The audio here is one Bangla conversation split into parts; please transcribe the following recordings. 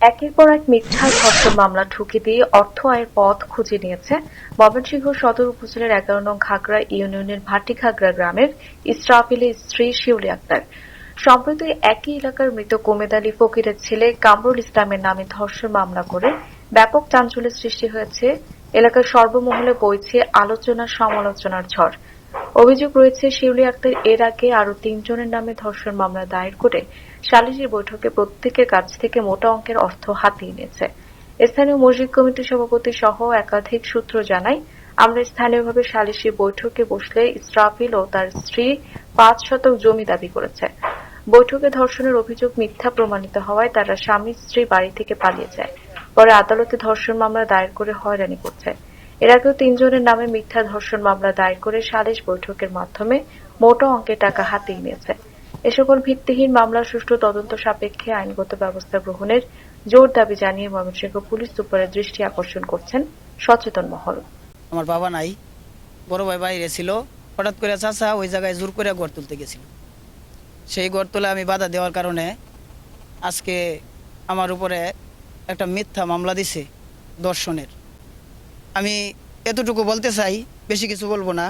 একের পর এক মিথ্যা ধর্ষণ মামলা ঠুকে দিয়ে অর্থ আয়ের পথ খুঁজে নিয়েছে ময়মনসিংহ সদর উপজেলার এগারো নং ঘাগড়া ইউনিয়নের ভাটিঘাগড়া গ্রামের ইসরাফিলের স্ত্রী শিউলি আক্তার। সম্প্রতি একই এলাকার মৃত কোমেদ আলী ফকিরের ছেলে কামরুল ইসলামের নামে ধর্ষণ মামলা করে ব্যাপক চাঞ্চল্যের সৃষ্টি হয়েছে। এলাকার সর্বমহলে বইছে আলোচনা সমালোচনার ঝড়। অভিযোগ রয়েছে, শিউলি আক্তার এর আগে আরও তিনজনের নামে ধর্ষণ মামলা দায়ের করে সালিসি বৈঠকে প্রত্যেকের কাছ থেকে মোটা অঙ্কের অর্থ হাতিয়ে নিয়েছে। স্থানীয় মসজিদ কমিটির সভাপতি সহ একাধিক সূত্র জানায়, আমরা স্থানীয়ভাবে সালিসি বৈঠকে বসলে ইসরাফিল ও তার স্ত্রী পাঁচ শতক জমি দাবি করেছে। বৈঠকে ধর্ষণের অভিযোগ মিথ্যা প্রমাণিত হওয়ায় তারা স্বামী স্ত্রী বাড়ি থেকে পালিয়ে যায়। পরে আদালতে ধর্ষণ মামলা দায়ের করে হয়রানি করছে। এর আগেও তিনজনের নামে মিথ্যা ধর্ষণ মামলা দায়ের করে সালিশ বৈঠকের মাধ্যমে মোটা অঙ্কের টাকা হাতিয়ে নিয়েছে। এ সকল ভিত্তিহীন মামলার সুষ্ঠু তদন্ত সাপেক্ষে আইনগত ব্যবস্থা গ্রহণের জোর দাবি জানিয়ে ময়মনসিংহ পুলিশ সুপারের দৃষ্টি আকর্ষণ করছেন সচেতন মহল। আমার বাবা নাই, বড় ভাই বাইরে ছিল, হঠাৎ করে চাচা ওই জায়গায় জোর করে গড় তুলতে গেছিল। সেই গড় তুলে আমি বাধা দেওয়ার কারণে আজকে আমার উপরে একটা মিথ্যা মামলা দিছে দর্শনের। আমি এতটুকু বলতে চাই, বেশি কিছু বলব না।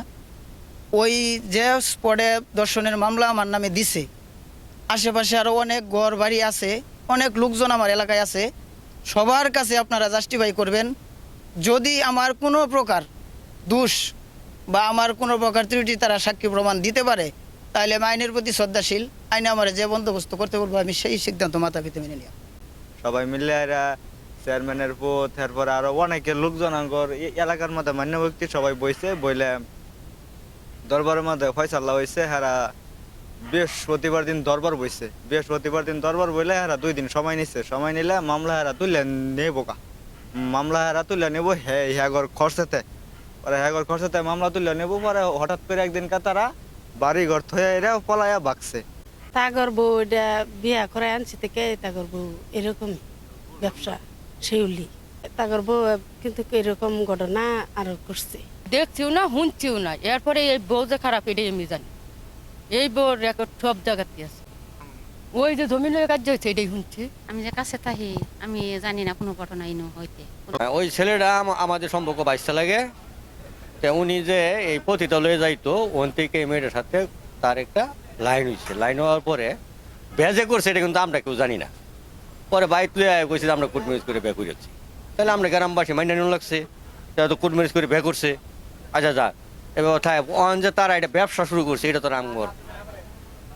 ওই যে স্পটে দর্শনের মামলা আমার নামে দিছে, আশেপাশে আরও অনেক ঘর বাড়ি আছে, অনেক লোকজন আমার এলাকায় আছে, সবার কাছে আপনারা জাস্টিফাই করবেন, যদি আমার কোনো প্রকার দোষ বা আমার কোনো প্রকার ত্রুটি তারা সাক্ষী প্রমাণ দিতে পারে, তাহলে আমি আইনের প্রতি শ্রদ্ধাশীল, আইনে আমার যে বন্দোবস্ত করতে বলব, আমি সেই সিদ্ধান্ত মাথা পিতে মেনে নিলাম। সবাই মিলে এরা চেয়ারম্যানের পোত তারপরে আরও অনেকে লোকজন আঙ্গর এলাকার মধ্যে মান্য ব্যক্তি সবাই বইছে, বইলে দরবারের মধ্যে ফয়সাল্লা হয়েছে হারা বৃহস্পতিবার দিন দরবার বইছে। বৃহস্পতিবার দিন দরবার বইলে হারা দুই দিন সময় নিচ্ছে সময় নিলে মামলা হারা তুলে নেব কা মামলা হারা তুলে নেব, হে হ্যাগর খরচেতে। পরে হ্যাগর খরচেতে মামলা তুলে নেব, পরে হঠাৎ করে একদিন কা তারা বাড়ি ঘর থয়ে এরা পলায়া বাগছে। তাগর বউ এটা বিয়া করে আনছি থেকে তাগর বউ এরকম ব্যবসা। শিউলি তাগর বউ কিন্তু এরকম ঘটনা আরও করছে। দেখছিও না শুনছিও না। এরপরে এই বউ যে খারাপ এটাই আমি জানি। এই বউর রেকর্ড সব জায়গাতে আছে। ওই যে জমিনের কাজ হয়েছে এটাই শুনছি। আমি যে কাছে থাকি আমি জানি না কোনো ঘটনা ইনো হইতে। হ্যাঁ, ওই ছেলেটা আমাদের সম্পর্ক বাইশটা লাগে। তা উনি যে এই পতিতা লয়ে যাইতো ওন থেকে মেয়েটার সাথে তার একটা লাইন হয়েছে লাইন হওয়ার পরে বেজে করছে এটা কিন্তু আমরা কেউ জানি না। পরে বাইক লয়ে আয়, কইছে আমরা কুটমেরিজ করে বে করেছি তাহলে আমরা গ্রামবাসী মাইনে নিয়ে লাগছে, তারা তো কুটমেরিজ করে বে করছে। আচ্ছা যা, এবার কোথায় অন যে তারা এটা ব্যবসা শুরু করছে, এটা তো রামগর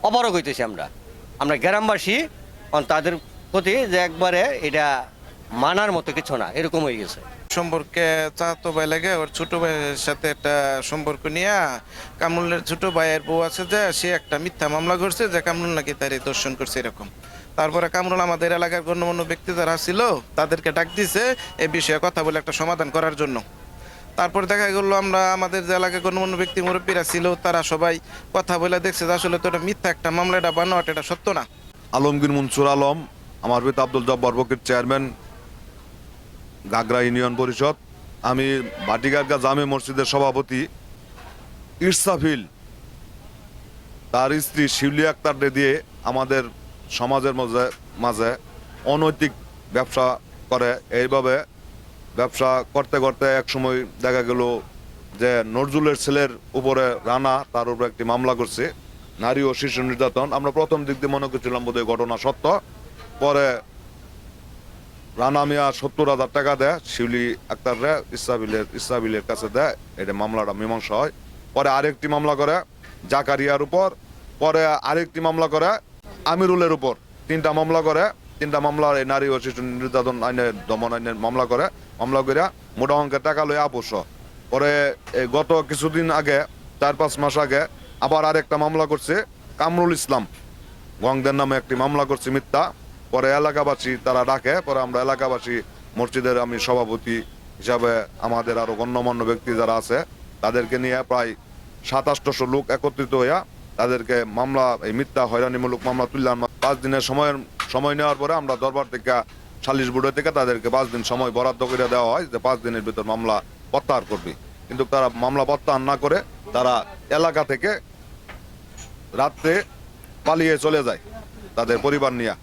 অপারক হইতেছি আমরা। আমরা গ্রামবাসী, অন তাদের প্রতি যে একবারে এটা মানার মতো কিছু না, এরকম হয়ে গেছে। সম্পর্কে চাচাতো ভাই লাগে, ওর ছোট ভাইয়ের সাথে একটা সম্পর্ক নিয়ে, কামরুলের ছোট ভাইয়ের বউ আছে যে, সে একটা মিথ্যা মামলা করছে যে কামরুল নাকি তার দর্শন করছে, এরকম। তারপরে কামরুল আমাদের এলাকার গণ্যমান্য ব্যক্তি যারা ছিল, তাদেরকে ডাক দিছে এই বিষয়ে কথা বলে একটা সমাধান করার জন্য। তারপর দেখা গেলো আমরা আমাদের যে এলাকায় গণ্যমান্য ব্যক্তি মুরব্বীরা ছিল, তারা সবাই কথা বলে দেখছে যে আসলে তো এটা মিথ্যা একটা মামলা, এটা বানোয়াট এটা সত্য না। আলমগীর মনসুর আলম, আমার পিতা আব্দুল জব্বার বকির চেয়ারম্যান, গাগরা ইউনিয়ন পরিষদ। আমি বাটিগারগা জামে মসজিদের সভাপতি ইরসাফিল তার স্ত্রী শিউলি আক্তারকে দিয়ে আমাদের সমাজের মাঝে মাঝে অনৈতিক ব্যবসা করে। এইভাবে ব্যবসা করতে করতে এক সময় দেখা গেল যে নজরুলের ছেলের উপরে রানা, তার উপরে একটি মামলা করছে, নারী ও শিশু নির্যাতন। আমরা প্রথম দিক দিয়ে মনে করছিলাম বোধহয় ঘটনা সত্য। পরে রানা মিয়া সত্তর হাজার টাকা দেয়, শিউলি আক্তাররে ইসরাবিলের ইসরাবিলের কাছে দেয়। এটা মামলাটা মীমাংসা হয়। পরে আরেকটি মামলা করে জাকারিয়ার উপর। পরে আরেকটি মামলা করে আমিরুলের উপর তিনটা মামলা করে, তিনটা মামলা এই নারী ও শিশু নির্যাতন আইনের দমন আইনের মামলা করে। মামলা করে মোটা অঙ্কের টাকা লয়ে আপোষ। পরে গত কিছুদিন আগে, চার পাঁচ মাস আগে, আবার আরেকটা মামলা করছে, কামরুল ইসলাম। গংদের নামে একটি মামলা করছে মিথ্যা। পরে এলাকাবাসী তারা ডাকে, পরে আমরা এলাকাবাসী মসজিদের আমি সভাপতি হিসাবে আমাদের আরও গণ্যমান্য ব্যক্তি যারা আছে, তাদেরকে নিয়ে প্রায় সাতাশশো লোক একত্রিত হইয়া তাদেরকে মামলা, এই মিথ্যা, হয়রানিমূলক মামলা তুললাম পাঁচ দিনের সময়ের সময় নেওয়ার পরে আমরা দরবার থেকে সালিশ বোর্ডের থেকে তাদেরকে পাঁচ দিন সময় বরাদ্দ করে দেওয়া হয় যে পাঁচ দিনের ভিতর মামলা প্রত্যাহার করবে। কিন্তু তারা মামলা প্রত্যাহার না করে তারা এলাকা থেকে রাত্রে পালিয়ে চলে যায় তাদের পরিবার নিয়ে।